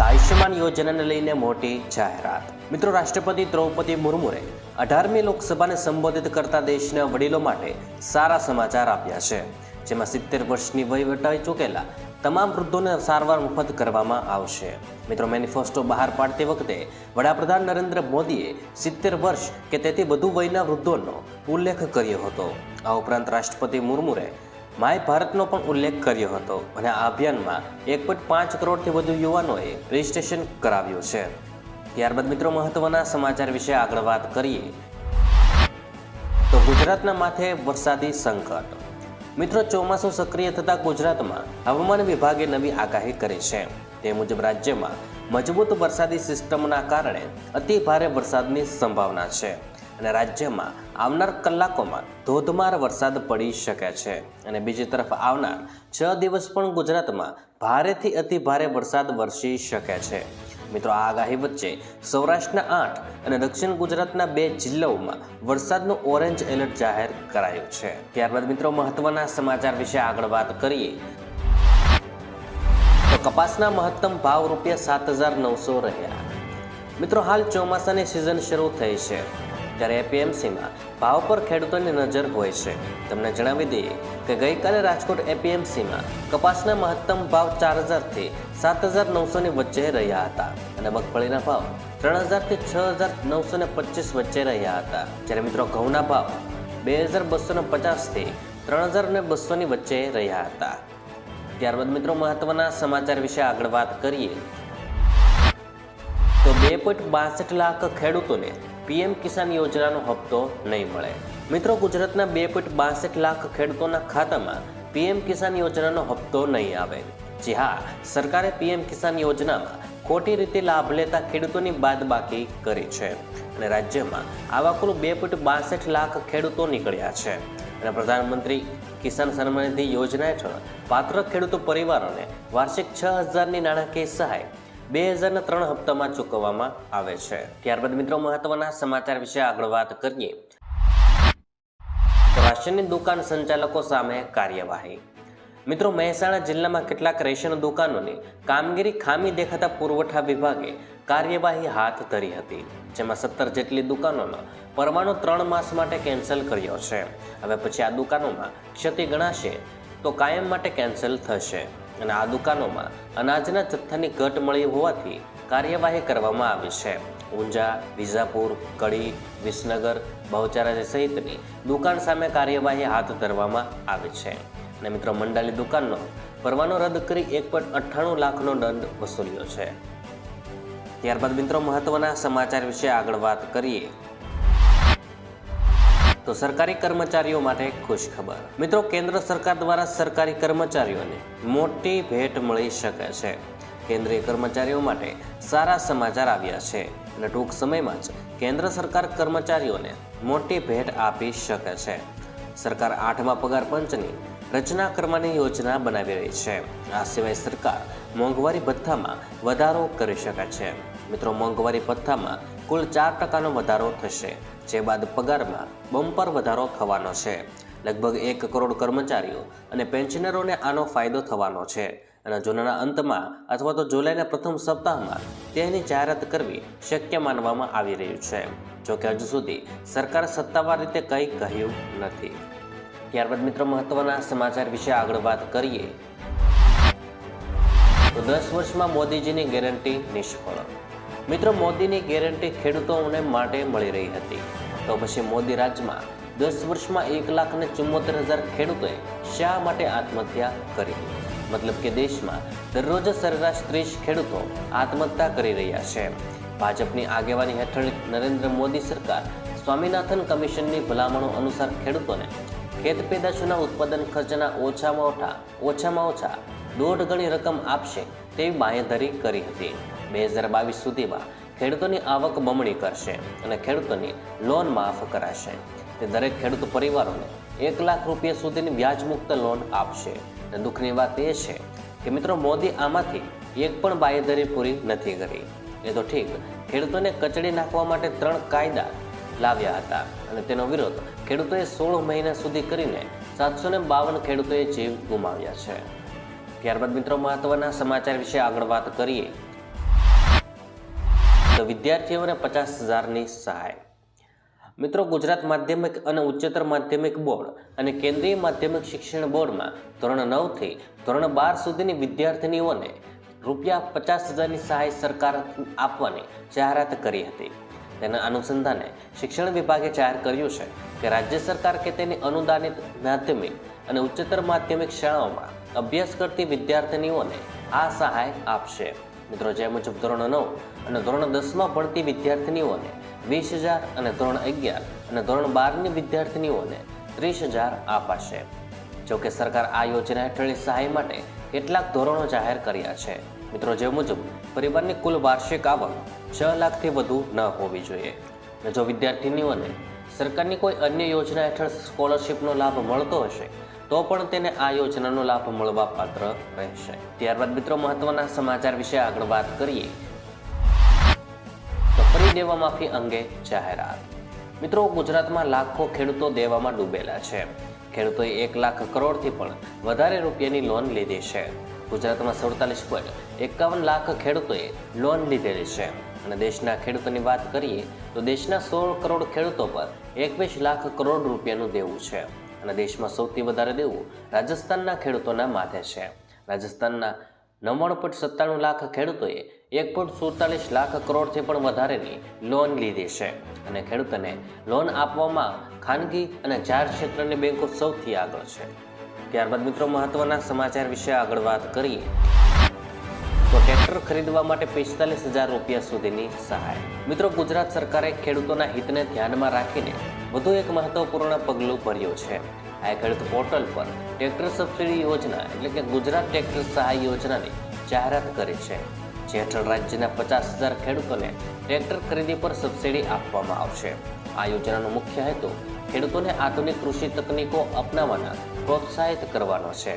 આયુષ્યમાન યોજનાને લઈને મોટી જાહેરાત. મિત્રો, રાષ્ટ્રપતિ દ્રૌપદી મુર્મુએ અઢારમી લોકસભાને સંબોધિત કરતા દેશના વડીલો માટે સારા સમાચાર આપ્યા છે, જેમાં સિત્તેર વર્ષની વય વટાઈ ચૂકેલા તમામ વૃદ્ધોને સારવાર મફત કરવામાં આવશે. મિત્રો, મેનિફેસ્ટો બહાર પાડતી વખતે વડાપ્રધાન નરેન્દ્ર મોદીએ સિત્તેર વર્ષ કે તેથી વધુ વયના વૃદ્ધોનો ઉલ્લેખ કર્યો હતો. આ ઉપરાંત રાષ્ટ્રપતિ મુર્મુએ માય ભારતનો પણ ઉલ્લેખ કર્યો હતો અને આ અભિયાનમાં એક પોઈન્ટ પાંચ કરોડથી વધુ યુવાનોએ રજિસ્ટ્રેશન કરાવ્યું છે. ત્યારબાદ મિત્રો મહત્વના સમાચાર વિશે આગળ વાત કરીએ. તો ગુજરાતના માથે વરસાદી સંકટ. મિત્રો ચોમાસું સક્રિય થતાં ગુજરાતમાં હવામાન વિભાગે નવી આગાહી કરી છે. તે મુજબ રાજ્યમાં મજબૂત વરસાદી સિસ્ટમના કારણે અતિ ભારે વરસાદની સંભાવના છે. અને રાજ્યમાં આવનાર કલાકોમાં ધોધમાર વરસાદ પડી શકે છે. અને બીજી તરફ આવનાર છ દિવસ પણ ગુજરાતમાં ભારેથી અતિ ભારે વરસાદ વરસી શકે છે. મિત્રો, આ આગાહી વચ્ચે સૌરાષ્ટ્રના આઠ અને દક્ષિણ ગુજરાતના બે જિલ્લાઓમાં વરસાદનું ઓરેન્જ એલર્ટ જાહેર કરાયું છે. ત્યારબાદ મિત્રો, મહત્વના સમાચાર વિશે આગળ વાત કરીએ. તો કપાસના મહત્તમ ભાવ રૂપિયા સાત હજાર નવસો રહ્યા. મિત્રો, હાલ ચોમાસાની સિઝન શરૂ થઈ છે. ત્યારે એપીએમસીમાં ભાવ પર ખેડૂતોની નજર હોય છે. તમને જણાવી દઈએ કે ગઈકાલે રાજકોટ એપીએમસીમાં કપાસના મહત્તમ ભાવ ચાર હજારથી સાત હજાર નવસોની વચ્ચે રહ્યા હતા અને મગફળીના ભાવ ત્રણ હજારથી છ હજાર નવસો ને પચીસ વચ્ચે રહ્યા હતા. જ્યારે મિત્રો ઘઉંના ભાવ બે હજાર બસો ને પચાસથી ત્રણ હજાર ને બસોની વચ્ચે રહ્યા હતા. ત્યારબાદ મિત્રો મહત્વના સમાચાર વિશે આગળ વાત કરીએ. તો બે પોઈન્ટ બાસઠ લાખ ખેડૂતોને પીએમ કિસાન યોજનાનો હપ્તો નહીં મળે. મિત્રો, ગુજરાતના બે પોઈન્ટ બાસઠ લાખ ખેડૂતોના ખાતામાં પીએમ કિસાન યોજનાનો હપ્તો નહીં આવે. જી હા, સરકારે પીએમ કિસાન યોજનામાં ખોટી રીતે લાભ લેતા ખેડૂતોની બાદબાકી કરી છે. અને રાજ્યમાં આવા કુલ બે પોઈન્ટ બાસઠ લાખ ખેડૂતો નીકળ્યા છે. અને પ્રધાનમંત્રી કિસાન સન્માન નિધિ યોજના હેઠળ પાત્ર ખેડૂતો પરિવારોને વાર્ષિક છ હજારની નાણાકીય સહાય બે હજારના ત્રણ હપ્તામાં ચૂકવવામાં આવે છે. ત્યારબાદ મિત્રો, મહત્વના સમાચાર વિશે આગળ વાત કરીએ. રાશનની દુકાન સંચાલકો સામે કાર્યવાહી. મિત્રો, મહેસાણા જિલ્લામાં કેટલાક રેશન દુકાનોની કામગીરી ખામી દેખાતા પુરવઠા વિભાગે કાર્યવાહી હાથ ધરી હતી, જેમાં સત્તર જેટલી દુકાનોનો પરવાનો ત્રણ માસ માટે કેન્સલ કર્યો છે. હવે પછી આ દુકાનોમાં ક્ષતિ ગણાશે તો કાયમ માટે કેન્સલ થશે. અને આ દુકાનોમાં અનાજના જથ્થાની ઘટ મળી હોવાથી કાર્યવાહી કરવામાં આવી છે. ઊંઝા, વિજાપુર, કડી, વિસનગર, બહુચરાજી સહિતની દુકાન સામે કાર્યવાહી હાથ ધરવામાં આવી છે. અને મિત્રો, મંડાલી દુકાનનો પરવાનો રદ કરી એક પોઈન્ટ અઠ્ઠાણું લાખનો દંડ વસૂલ્યો છે. ત્યારબાદ મિત્રો, મહત્વના સમાચાર વિશે આગળ વાત કરીએ. તો સરકારી કર્મચારીઓ માટે ખુશ ખબર મિત્રો, કેન્દ્ર સરકાર દ્વારા સરકારી કર્મચારીઓને મોટી ભેટ મળી શકે છે. કેન્દ્રીય કર્મચારીઓ માટે સારા સમાચાર આવ્યા છે અને ટૂંક સમયમાં જ કેન્દ્ર સરકાર કર્મચારીઓને મોટી ભેટ આપી શકે છે. સરકાર આઠમા પગાર પંચની રચના કરવાની યોજના બનાવી રહી છે. આ સિવાય સરકાર મોંઘવારી ભથ્થામાં વધારો કરી શકે છે. મિત્રો, મોંઘવારી ભથ્થામાં કુલ ચાર ટકાનો વધારો થશે, જે બાદ પગારમાં બમ્પર વધારો થવાનો છે. લગભગ એક કરોડ કર્મચારીઓ અને પેન્શનરોને આનો ફાયદો થવાનો છે. અને જૂનના અંતમાં અથવા તો જુલાઈના પ્રથમ સપ્તાહમાં તેની જાહેરાત કરવી શક્ય માનવામાં આવી રહ્યું છે. જોકે હજુ સુધી સરકાર સત્તાવાર રીતે કંઈ કહ્યું નથી. ત્યારબાદ મિત્રો, મહત્વના સમાચાર વિશે આગળ વાત કરીએ. તો દસ વર્ષમાં મોદીજીની ગેરંટી નિષ્ફળ. મિત્રો મોદીની ગેરંટી ખેડૂતોને માટે મળી રહી હતી. તો પછી મોદી રાજમાં દસ વર્ષમાં એક લાખ ને ચુમ્મોતેર હજાર ખેડૂતોએ શા માટે આત્મહત્યા કરી? મતલબ કે દેશમાં દરરોજ સરેરાશ ત્રીસ ખેડૂતો આત્મહત્યા કરી રહ્યા છે. ભાજપની આગેવાની હેઠળ નરેન્દ્ર મોદી સરકાર સ્વામિનાથન કમિશનની ભલામણો અનુસાર ખેડૂતોને ખેત પેદાશોના ઉત્પાદન ખર્ચના ઓછામાં ઓછા ઓછામાં ઓછા દોઢ ગણી રકમ આપશે તેવી બાંયધરી કરી હતી. બે હજાર બાવીસ સુધીમાં ખેડૂતોની આવક બમણી કરશે અને ખેડૂતોની લોન માફ કરાશે. તે દરેક ખેડૂત પરિવારોને એક લાખ રૂપિયા સુધીની વ્યાજમુક્ત લોન આપશે. અને દુઃખની વાત એ છે કે મિત્રો, મોદી આમાંથી એક પણ બાંયધરી પૂરી નથી કરી. એ તો ઠીક, ખેડૂતોને કચડી નાખવા માટે ત્રણ કાયદા લાવ્યા હતા અને તેનો વિરોધ ખેડૂતોએ સોળ મહિના સુધી કરીને સાતસો ને બાવન ખેડૂતોએ જીવ ગુમાવ્યા છે. ત્યારબાદ મિત્રો, મહત્વના સમાચાર વિશે આગળ વાત કરીએ. તો વિદ્યાર્થીઓને પચાસ હજારની સહાય. મિત્રો, ગુજરાત માધ્યમિક અને ઉચ્ચતર માધ્યમિક બોર્ડ અને કેન્દ્રીય માધ્યમિક શિક્ષણ બોર્ડમાં ધોરણ નવથી ધોરણ બાર સુધીની વિદ્યાર્થીનીઓને રૂપિયા પચાસ હજારની સહાય સરકાર આપવાની જાહેરાત કરી હતી. તેના અનુસંધાને શિક્ષણ વિભાગે જાહેર કર્યું છે કે રાજ્ય સરકાર કે તેની અનુદાનિત માધ્યમિક અને ઉચ્ચતર માધ્યમિક શાળાઓમાં અભ્યાસ કરતી વિદ્યાર્થીનીઓને આ સહાય આપશે. મિત્રો, જે મુજબ ધોરણ નવ અને ધોરણ દસમાં ભણતી વિદ્યાર્થીનીઓને વીસ હજાર અને ધોરણ અગિયાર અને ધોરણ બારની વિદ્યાર્થીનીઓને ત્રીસ હજાર અપાશે જોકે સરકાર આ યોજના હેઠળની સહાય માટે કેટલાક ધોરણો જાહેર કર્યા છે. મિત્રો, જે મુજબ પરિવારની કુલ વાર્ષિક આવક છ લાખથી વધુ ન હોવી જોઈએ. અને જો વિદ્યાર્થીનીઓને સરકારની કોઈ અન્ય યોજના હેઠળ સ્કોલરશિપનો લાભ મળતો હશે, તો પણ તેને આ યોજનાનો લાભ મળવા પાત્ર રહેશે. ત્યારબાદ મિત્રો, મહત્વના સમાચાર વિશે આગળ વાત કરીએ. દેવા માફી અંગે જાહેરાત. મિત્રો, ગુજરાતમાં લાખો ખેડૂતો દેવામાં ડૂબેલા છે. ખેડૂતોએ એક લાખ કરોડથી પણ વધારે રૂપિયાની લોન લીધી છે. ગુજરાતમાં સુડતાલીસ પોઈન્ટ એકાવન લાખ ખેડૂતોએ લોન લીધેલી છે. અને દેશના ખેડૂતોની વાત કરીએ, તો દેશના સોળ કરોડ ખેડૂતો પર એકવીસ લાખ કરોડ રૂપિયાનું દેવું છે. અને દેશમાં સૌથી વધારે દેવું રાજસ્થાનના ખેડૂતોના માથે છે. રાજસ્થાનના નવ્વાણું પોઈન્ટ સત્તાણું લાખ ખેડૂતોએ એક પોઈન્ટ સુડતાલીસ લાખ કરોડથી પણ વધારેની લોન લીધી છે. અને ખેડૂતોને લોન આપવામાં ખાનગી અને જાહેર ક્ષેત્રની બેંકો સૌથી આગળ છે. ત્યારબાદ મિત્રો, મહત્વના સમાચાર વિશે આગળ વાત કરીએ. તો ટ્રેક્ટર ખરીદવા માટે પિસ્તાલીસ હજાર રૂપિયા સુધીની સહાય. મિત્રો, ગુજરાત સરકારે ખેડૂતોના હિતને ધ્યાનમાં રાખીને વધુ એક મહત્વપૂર્ણ પગલું ભર્યું છે. આ ખેડૂત પોર્ટલ પર ટ્રેક્ટર સબસિડી યોજના એટલે કે ગુજરાત ટ્રેક્ટર સહાય યોજનાની જાહેરાત કરી છે. જે હેઠળ રાજ્યના પચાસ હજાર ખેડૂતોને ટ્રેક્ટર ખરીદી પર સબસિડી આપવામાં આવશે. આ યોજનાનો મુખ્ય હેતુ ખેડૂતોને આધુનિક કૃષિ તકનીકો અપનાવવાના પ્રોત્સાહિત કરવાનો છે.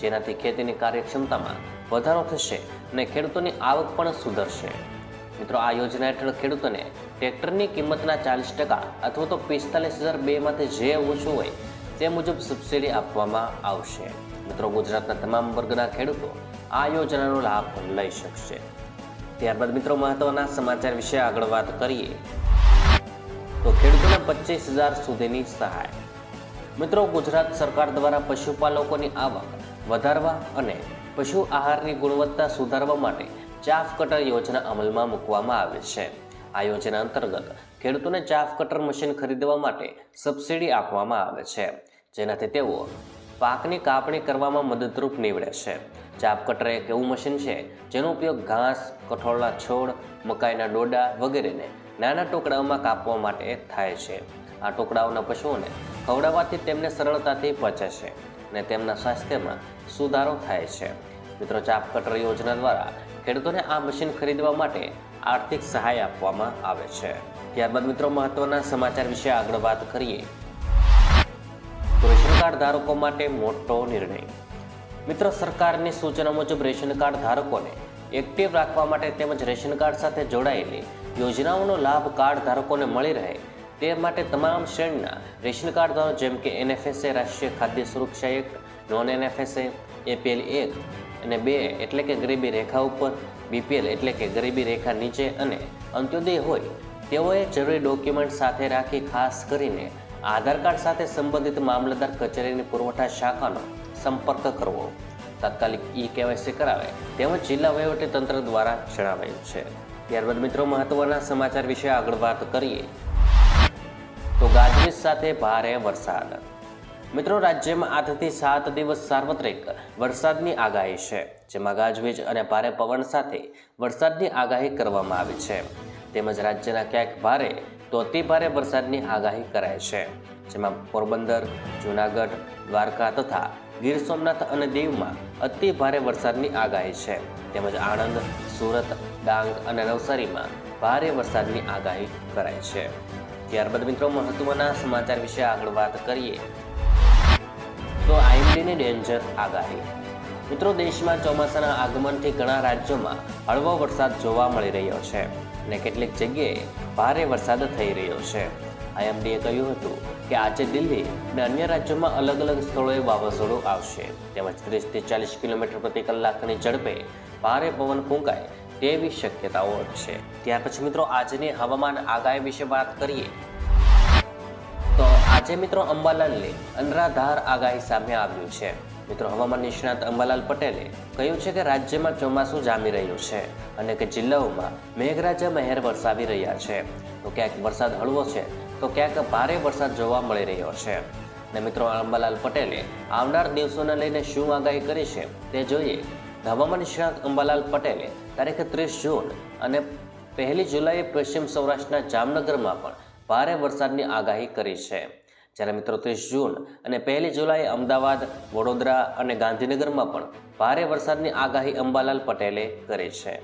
જેનાથી ખેતીની કાર્યક્ષમતામાં વધારો થશે અને ખેડૂતોની આવક પણ સુધરશે. મિત્રો, આ યોજના હેઠળ ખેડૂતોને ટ્રેક્ટરની કિંમતના ચાલીસ ટકા અથવા તો પિસ્તાલીસ હજાર બેમાંથી જે ઓછું હોય તે મુજબ સબસિડી આપવામાં આવશે. મિત્રો, ગુજરાતના તમામ વર્ગના ખેડૂતો આ યોજનાનો લાભ લઈ શકશે. ત્યારબાદ મિત્રો, મહત્વના સમાચાર વિશે આગળ વાત કરીએ. તો ખેડૂતોને પચીસ હજાર સુધીની સહાય. મિત્રો, ગુજરાત સરકાર દ્વારા પશુપાલકોની આવક વધારવા અને પશુ આહારની ગુણવત્તા સુધારવા માટે ચાફ કટર યોજના અમલમાં મૂકવામાં આવે છે. આ યોજના અંતર્ગત ખેડૂતોને ચાફ કટર મશીન ખરીદવા માટે સબસિડી આપવામાં આવે છે. જેનાથી તેઓ પાકની કાપણી કરવામાં મદદરૂપ નીવડે છે. ચાપ કટર એક એવું મશીન છે, જેનો ઉપયોગ ઘાસ, કઠોળના છોડ, મકાઈના ડોડા વગેરેને નાના ટુકડાઓમાં કાપવા માટે થાય છે. આ ટુકડાઓના પશુઓને ખવડાવવાથી તેમને સરળતાથી પચે છે અને તેમના સ્વાસ્થ્યમાં સુધારો થાય છે. મિત્રો, ચાપ કટર યોજના દ્વારા ખેડૂતોને આ મશીન ખરીદવા માટે આર્થિક સહાય આપવામાં આવે છે. ત્યારબાદ મિત્રો, મહત્વના સમાચાર વિશે આગળ વાત કરીએ. કાર્ડ ધારકો માટે મોટો નિર્ણય. મિત્રો, સરકારની સૂચના મુજબ રેશન કાર્ડ ધારકોને એક્ટિવ રાખવા માટે તેમજ રેશન કાર્ડ સાથે જોડાયેલી યોજનાઓનો લાભ કાર્ડ ધારકોને મળી રહે તે માટે તમામ શ્રેણીના રેશન કાર્ડ ધારકો જેમ કે એનએફએસએ, રાષ્ટ્રીય ખાદ્ય સુરક્ષા એક્ટ નોન એનએફએસએ એપીએલ એક અને બે એટલે કે ગરીબી રેખા ઉપર, બીપીએલ એટલે કે ગરીબી રેખા નીચે અને અંત્યોદય હોય તેઓએ જરૂરી ડોક્યુમેન્ટ સાથે રાખી ખાસ કરીને આધાર કાર્ડ સાથે સંબંધિત મામલતદાર કચેરીની પુરવઠા શાખાનો સંપર્ક કરવો. તાત્કાલિક ઈ કેવાયસી કરાવે તેમજ જિલ્લા તંત્ર દ્વારા જણાવાયું છે. ત્યારબાદ મિત્રો મહત્વના સમાચાર વિશે આગળ વાત કરીએ. તો ગાજવીજ સાથે ભારે વરસાદ. મિત્રો રાજ્યમાં આજથી સાત દિવસ સાર્વત્રિક વરસાદની આગાહી છે, જેમાં ગાજવીજ અને ભારે પવન સાથે વરસાદની આગાહી કરવામાં આવી છે. તેમજ રાજ્યના ક્યાંક ભારે તો અતિ ભારે વરસાદની આગાહી કરાઈ છે, જેમાં પોરબંદર, જૂનાગઢ, દ્વારકા તથા ગીર સોમનાથ અને દીવમાં અતિ ભારે વરસાદની આગાહી છે. તેમજ આણંદ, સુરત, ડાંગ અને નવસારીમાં ભારે વરસાદની આગાહી કરાઈ છે. ત્યારબાદ મિત્રો, મહત્વના સમાચાર વિશે આગળ વાત કરીએ તો આઈએમડીની ડેન્જર આગાહી. મિત્રો, દેશમાં ચોમાસાના આગમનથી ઘણા રાજ્યોમાં હળવો વરસાદ જોવા મળી રહ્યો છે. અને કેટલીક જગ્યાએ ભારે વરસાદ થઈ રહ્યો છે. આઈએમડીએ કહ્યું હતું કે આજે દિલ્હી અને અન્ય રાજ્યોમાં અલગ અલગ સ્થળોએ વાવાઝોડું આવશે. તેમજ ત્રીસથી ચાલીસ કિલોમીટર પ્રતિ કલાકની ઝડપે ભારે પવન ફૂંકાય તેવી શક્યતાઓ છે. ત્યાર પછી મિત્રો, આજની હવામાન આગાહી વિશે વાત કરીએ. તો આજે મિત્રો, અંબાલાલની અનરાધાર આગાહી સામે આવ્યું છે. મિત્રો, હવામાન નિષ્ણાત અંબાલાલ પટેલે કહ્યું છે કે રાજ્યમાં ચોમાસું જામી રહ્યું છે અને કે જિલ્લાઓમાં મેઘરાજા મહેર વરસાવી રહ્યા છે. તો ક્યાંક વરસાદ હળવો છે, તો ક્યાંક ભારે વરસાદ જોવા મળી રહ્યો છે. અને મિત્રો, અંબાલાલ પટેલે આવનાર દિવસોને લઈને શું આગાહી કરી છે તે જોઈએ. હવામાન નિષ્ણાત અંબાલાલ પટેલે તારીખ ત્રીસ જૂન અને પહેલી જુલાઈએ પશ્ચિમ સૌરાષ્ટ્રના જામનગરમાં પણ ભારે વરસાદની આગાહી કરી છે. જ્યારે મિત્રો ત્રીસ જૂન અને પહેલી જુલાઈએ અમદાવાદ, વડોદરા અને ગાંધીનગરમાં પણ ભારે વરસાદની આગાહી અંબાલાલ પટેલે કરી છે.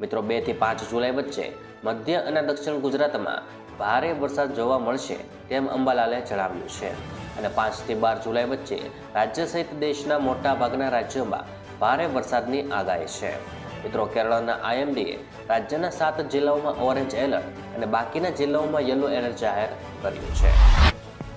મિત્રો, બેથી પાંચ જુલાઈ વચ્ચે મધ્ય અને દક્ષિણ ગુજરાતમાં ભારે વરસાદ જોવા મળશે તેમ અંબાલાલે જણાવ્યું છે. અને પાંચથી બાર જુલાઈ વચ્ચે રાજ્ય સહિત દેશના મોટા ભાગના રાજ્યોમાં ભારે વરસાદની આગાહી છે. મિત્રો, કેરળના આઈએમડીએ રાજ્યના સાત જિલ્લાઓમાં ઓરેન્જ એલર્ટ અને બાકીના જિલ્લાઓમાં યલો એલર્ટ જાહેર કર્યું છે.